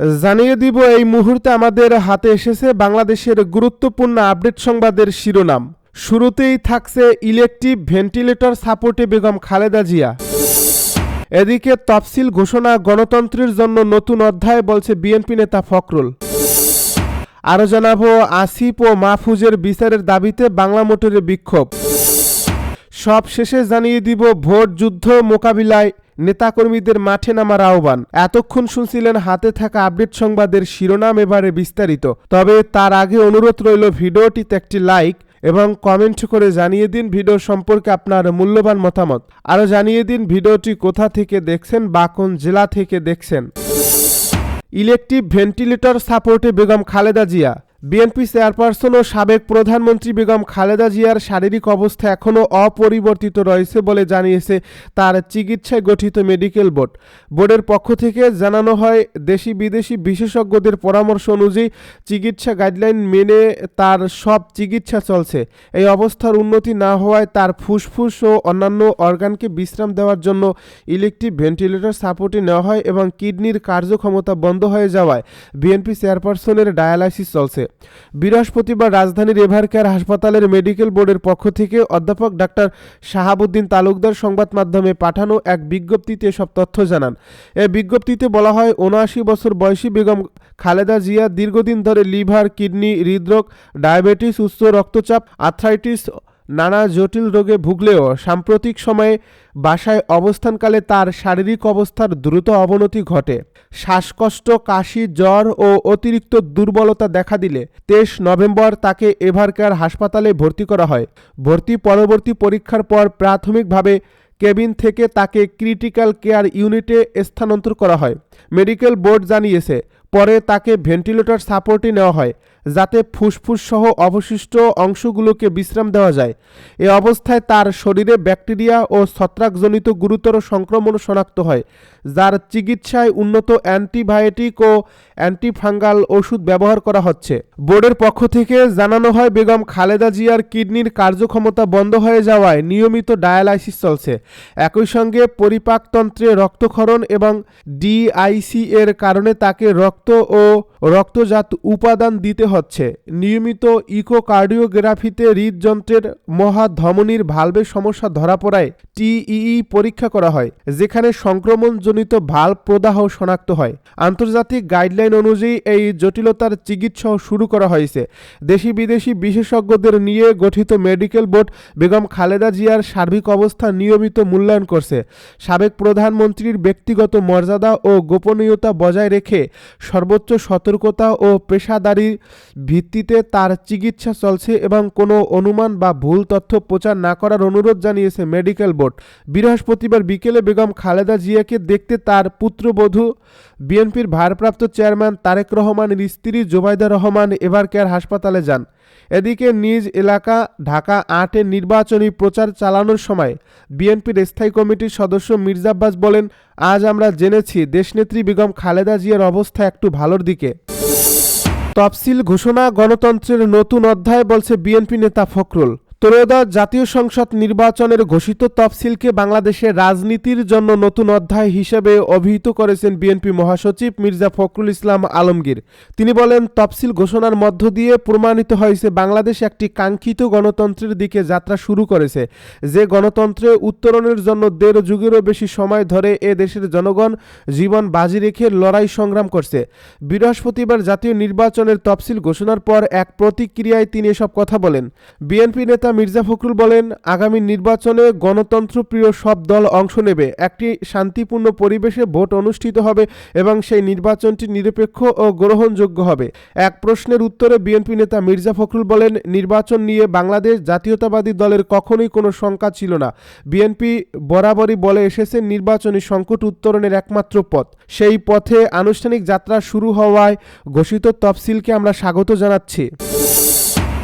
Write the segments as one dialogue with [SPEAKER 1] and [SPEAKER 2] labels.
[SPEAKER 1] জানিয়ে দিব, এই মুহূর্তে আমাদের হাতে এসেছে বাংলাদেশের গুরুত্বপূর্ণ আপডেট সংবাদের শিরোনাম। শুরুতেই থাকছে ইলেকট্রিক ভেন্টিলেটর সাপোর্টে বেগম খালেদা জিয়া। এদিকে তফসিল ঘোষণা গণতন্ত্রের জন্য নতুন অধ্যায় বলছে বিএনপি নেতা ফখরুল। আরও জানাব, আসিফ ও মাহফুজের বিচারের দাবিতে বাংলা মোটরের বিক্ষোভ। সব শেষে জানিয়ে দিব, ভোট যুদ্ধ মোকাবিলায় নেতাকর্মীদের মাঠে নামার আহ্বান। এতক্ষণ শুনছিলেন হাতে থাকা আপডেট সংবাদের শিরোনাম এবারে বিস্তারিত। তবে তার আগে অনুরোধ রইল ভিডিওটিতে একটি লাইক এবং কমেন্ট করে জানিয়ে দিন ভিডিও সম্পর্কে আপনার মূল্যবান মতামত। আরও জানিয়ে দিন ভিডিওটি কোথা থেকে দেখছেন, বা কোন জেলা থেকে দেখছেন। ইলেকট্রিক ভেন্টিলেটর সাপোর্টে বেগম খালেদা জিয়া। বিএনপি চেয়ারপারসন ও সাবেক প্রধানমন্ত্রী বেগম খালেদা জিয়ার শারীরিক অবস্থা এখনও অপরিবর্তিত রয়েছে বলে জানিয়েছে তার চিকিৎসায় গঠিত মেডিকেল বোর্ড। বোর্ডের পক্ষ থেকে জানানো হয় দেশি বিদেশি বিশেষজ্ঞদের পরামর্শ অনুযায়ী চিকিৎসা গাইডলাইন মেনে তার সব চিকিৎসা চলছে। এই অবস্থার উন্নতি না হওয়ায় তার ফুসফুস ও অন্যান্য অর্গানকে বিশ্রাম দেওয়ার জন্য ইলেকট্রিক ভেন্টিলেটর সাপোর্টে নেওয়া হয় এবং কিডনির কার্যক্ষমতা বন্ধ হয়ে যাওয়ায় বিএনপি চেয়ারপারসনের ডায়ালাইসিস চলছে। বৃহস্পতিবার রাজধানীর এভারকেয়ার হাসপাতালের মেডিকেল বোর্ডের পক্ষ থেকে অধ্যাপক ডাক্তার শাহাবুদ্দিন তালুকদার সংবাদ মাধ্যমে পাঠানো এক বিজ্ঞপ্তিতে সব তথ্য জানান। এ বিজ্ঞপ্তিতে বলা হয়, উনআশি বছর বয়সী বেগম খালেদা জিয়া দীর্ঘদিন ধরে লিভার, কিডনি, হৃদরোগ, ডায়াবেটিস, উচ্চ রক্তচাপ, আর্থ্রাইটিস নানা জটিল রোগে ভুগলেও সাম্প্রতিক সময়ে বাসায় অবস্থানকালে তার শারীরিক অবস্থার দ্রুত অবনতি ঘটে। শ্বাসকষ্ট, কাশি, জ্বর ও অতিরিক্ত দুর্বলতা দেখা দিলে তেইশ নভেম্বর তাকে এভারকেয়ার হাসপাতালে ভর্তি করা হয়। ভর্তি পরবর্তী পরীক্ষার পর প্রাথমিকভাবে কেবিন থেকে তাকে ক্রিটিক্যাল কেয়ার ইউনিটে স্থানান্তর করা হয়। মেডিকেল বোর্ড জানিয়েছে, পরে তাকে ভেন্টিলেটর সাপোর্টে নেওয়া হয়। যাতে ফুসফুস সহ অবশিষ্ট অংশগুলোকে বিশ্রাম দেওয়া যায়। এ অবস্থায় তার শরীরে ব্যাকটেরিয়া ও ছত্রাকজনিত গুরুতর সংক্রমণ শনাক্ত হয়, যার চিকিৎসায় উন্নত অ্যান্টিবায়োটিক ও অ্যান্টিফাঙ্গাল ওষুধ ব্যবহার করা হচ্ছে। বোর্ডের পক্ষ থেকে জানানো হয়, বেগম খালেদা জিয়ার কিডনির কার্যক্ষমতা বন্ধ হয়ে যাওয়ায় নিয়মিত ডায়ালাইসিস চলছে। একই সঙ্গে পরিপাকতন্ত্রে রক্তক্ষরণ এবং ডিআইসি এর কারণে তাকে রক্ত ও রক্তজাত উপাদান দিতে হচ্ছে, নিয়মিত ইকোকার্ডিওগ্রাফিতে হৃদযন্ত্রের মহাধমনির ভালভের সমস্যা ধরা পড়ায় টিইই পরীক্ষা করা হয়, যেখানে সংক্রমণজনিত ভাল্ব প্রদাহ শনাক্ত হয়। আন্তর্জাতিক গাইডলাইন অনুযায়ী এই জটিলতার চিকিৎসাও শুরু করা হয়েছে। দেশি বিদেশি বিশেষজ্ঞদের নিয়ে গঠিত মেডিকেল বোর্ড বেগম খালেদা জিয়ার সার্বিক অবস্থা নিয়মিত মূল্যায়ন করছে। সাবেক প্রধানমন্ত্রীর ব্যক্তিগত মর্যাদা ও গোপনীয়তা বজায় রেখে সর্বোচ্চ সতর্কতা ও পেশাদারি ভিত্তিতে তার চিকিৎসা চলছে এবং কোনো অনুমান বা ভুল তথ্য প্রচার না করার অনুরোধ জানিয়েছে মেডিকেল বোর্ড। বৃহস্পতিবার বিকেলে বেগম খালেদা জিয়াকে দেখতে তার পুত্রবধূ, বিএনপির ভারপ্রাপ্ত চেয়ারম্যান তারেক রহমানের স্ত্রী জোবাইদা রহমান এবার কেয়ার হাসপাতালে যান। এদিকে নিজ এলাকা ঢাকা আটের নির্বাচনী প্রচার চালানোর সময় বিএনপির স্থায়ী কমিটির সদস্য মির্জা আব্বাস বলেন, আজ আমরা জেনেছি দেশনেত্রী বেগম খালেদা জিয়ার অবস্থা একটু ভালোর দিকে। তফসিল ঘোষণা গণতন্ত্রের নতুন অধ্যায় বলছে বিএনপি নেতা ফখরুল। ত্রয়োদশ জাতীয় সংসদ নির্বাচনের ঘোষিত তফসিলকে বাংলাদেশের রাজনীতির জন্য নতুন অধ্যায় হিসেবে অভিহিত করেছেন বিএনপি মহাসচিব মির্জা ফখরুল ইসলাম আলমগীর। তিনি বলেন, তফসিল ঘোষণার মধ্য দিয়ে প্রমাণিত হয়েছে, বাংলাদেশ একটি কাঙ্ক্ষিত গণতন্ত্রের দিকে যাত্রা শুরু করেছে, যে গণতন্ত্রে উত্তরণের জন্য দেড় যুগেরও বেশি সময় ধরে এ দেশের জনগণ জীবন বাজি রেখে লড়াই সংগ্রাম করছে। বৃহস্পতিবার জাতীয় নির্বাচনের তফসিল ঘোষণার পর এক প্রতিক্রিয়ায় তিনি এসব কথা বলেন। বিএনপি নেতা মির্জা ফখরুল বলেন, আগামী নির্বাচনে গণতন্ত্রপ্রিয় সব দল অংশ নেবে। একটি শান্তিপূর্ণ পরিবেশে ভোট অনুষ্ঠিত হবে এবং সেই নির্বাচনটি নিরপেক্ষ ও গ্রহণযোগ্য হবে। এক প্রশ্নের উত্তরে বিএনপি নেতা মির্জা ফখরুল বলেন, নির্বাচন নিয়ে বাংলাদেশ জাতীয়তাবাদী দলের কখনোই কোনো শঙ্কা ছিল না। বিএনপি বরাবরই বলে এসেছে, নির্বাচনী সংকট উত্তরণের একমাত্র পথ। সেই পথে আনুষ্ঠানিক যাত্রা শুরু হওয়ায় ঘোষিত তফসিলকে আমরা স্বাগত জানাচ্ছি।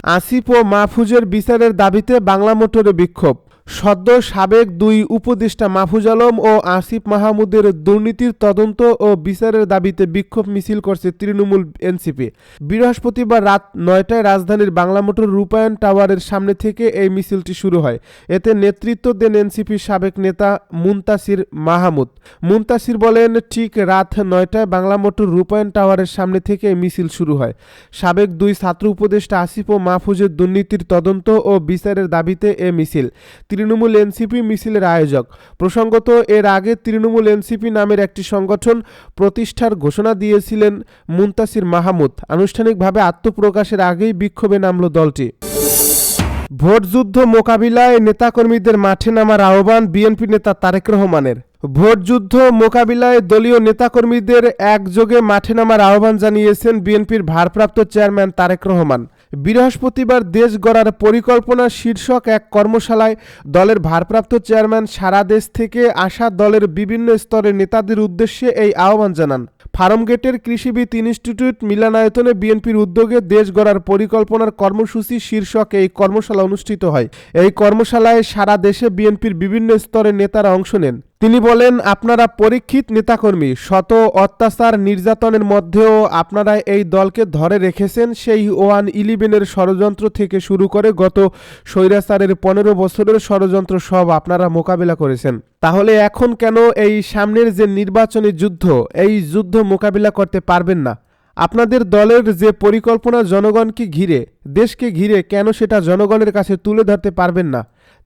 [SPEAKER 1] আসিফ ও মাহফুজের বিচারের দাবিতে বাংলা মোটরে বিক্ষোভ। সদ্য সাবেক দুই উপদেষ্টা মাহফুজ আলম ও আসিফ মাহমুদের দুর্নীতির তদন্ত ও বিচারের দাবিতে বিক্ষোভ মিছিল করছে তৃণমূল এনসিপি। বৃহস্পতিবার রাত নয়টায় রাজধানীর বাংলা মোটর রূপায়ণ টাওয়ারের সামনে থেকে এই মিছিলটি শুরু হয়। এতে নেতৃত্ব দেন এনসিপির সাবেক নেতা মুনতাসির মাহমুদ। মুনতাসির বলেন, ঠিক রাত নয়টায় বাংলা মোটর রূপায়ণ টাওয়ারের সামনে থেকে এই মিছিল শুরু হয়। সাবেক দুই ছাত্র উপদেষ্টা আসিফ ও মাহফুজের দুর্নীতির তদন্ত ও বিচারের দাবিতে এ মিছিল। তৃণমূল এনসিপি মিছিলের আয়োজক। প্রসঙ্গত, এর আগে তৃণমূল এনসিপি নামের একটি সংগঠন প্রতিষ্ঠার ঘোষণা দিয়েছিলেন মুনতাসির মাহমুদ। আনুষ্ঠানিকভাবে আত্মপ্রকাশের আগেই বিক্ষোভে নামল দলটি। ভোটযুদ্ধ মোকাবিলায় নেতাকর্মীদের মাঠে নামার আহ্বান বিএনপি নেতা তারেক রহমানের। ভোটযুদ্ধ মোকাবিলায় দলীয় নেতাকর্মীদের একযোগে মাঠে নামার আহ্বান জানিয়েছেন বিএনপির ভারপ্রাপ্ত চেয়ারম্যান তারেক রহমান। বৃহস্পতিবার দেশ গড়ার পরিকল্পনা শীর্ষক এক কর্মশালায় দলের ভারপ্রাপ্ত চেয়ারম্যান সারা দেশ থেকে আসা দলের বিভিন্ন স্তরের নেতাদের উদ্দেশ্যে এই আহ্বান জানান। ফার্মগেটের কৃষিবিদ ইনস্টিটিউট মিলনায়তনে বিএনপির উদ্যোগে দেশ গড়ার পরিকল্পনার কর্মসূচি শীর্ষক এই কর্মশালা অনুষ্ঠিত হয়। এই কর্মশালায় সারা দেশে বিএনপির বিভিন্ন স্তরের নেতারা অংশ নেন। তিনি বলেন, আপনারা পরীক্ষিত নেতাকর্মী, শত অত্যাচার নির্যাতনের মধ্যেও আপনারা এই দলকে ধরে রেখেছেন। সেই ওয়ান ইলেভেনের ষড়যন্ত্র থেকে শুরু করে গত স্বৈরাচারের পনেরো বছরের ষড়যন্ত্র সব আপনারা মোকাবিলা করেছেন। তাহলে এখন কেন এই সামনের যে নির্বাচনী যুদ্ধ, এই যুদ্ধ মোকাবিলা করতে পারবেন না? আপনাদের দলের যে পরিকল্পনা জনগণকে ঘিরে, দেশকে ঘিরে কেন সেটা জনগণের কাছে তুলে ধরতে পারবেন না?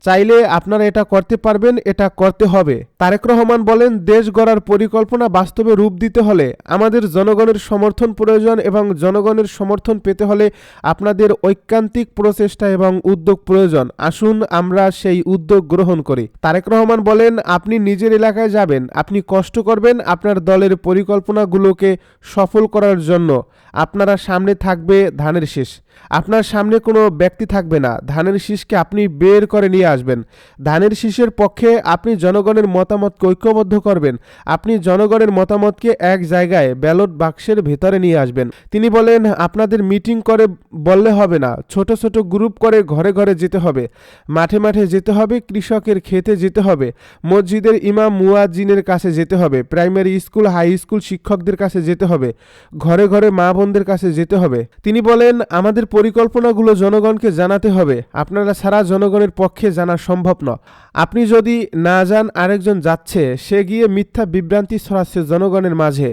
[SPEAKER 1] চাইলে আপনারা এটা করতে পারবেন, এটা করতে হবে। তারেক রহমান বলেন, দেশ গড়ার পরিকল্পনা বাস্তবে রূপ দিতে হলে আমাদের জনগণের সমর্থন প্রয়োজন এবং জনগণের সমর্থন পেতে হলে আপনাদের ঐকান্তিক প্রচেষ্টা এবং উদ্যোগ প্রয়োজন। আসুন আমরা সেই উদ্যোগ গ্রহণ করি। তারেক রহমান বলেন, আপনি নিজের এলাকায় যাবেন, আপনি কষ্ট করবেন আপনার দলের পরিকল্পনাগুলোকে সফল করার জন্য। আপনারা সামনে থাকবে ধানের শীষ। আপনার সামনে কোনো ব্যক্তি থাকবে না। ধানের শীষকে আপনি বের করে নিয়ে আসবেন। ধানের শীষের পক্ষে আপনি জনগণের মতামতকে ঐক্যবদ্ধ করবেন। আপনি জনগণের মতামতকে এক জায়গায় ব্যালট বাক্সের ভেতরে নিয়ে আসবেন। তিনি বলেন, আপনাদের মিটিং করে বললে হবে না। ছোট ছোট গ্রুপ করে ঘরে ঘরে যেতে হবে। মাঠে মাঠে যেতে হবে, কৃষকের খেতে যেতে হবে। মসজিদের ইমাম মুয়াজ্জিনের কাছে যেতে হবে। প্রাইমারি স্কুল, হাই স্কুল শিক্ষকদের কাছে যেতে হবে। ঘরে ঘরে মা বোনদের কাছে যেতে হবে। তিনি বলেন, আমাদের পরিকল্পনাগুলো জনগণকে জানাতে হবে। আপনারা সারা জনগণের পক্ষে জানা সম্ভব নয়। আপনি যদি না যান, আরেকজন যাচ্ছে, সে গিয়ে মিথ্যা বিভ্রান্তি ছড়াচ্ছে জনগণের মাঝে।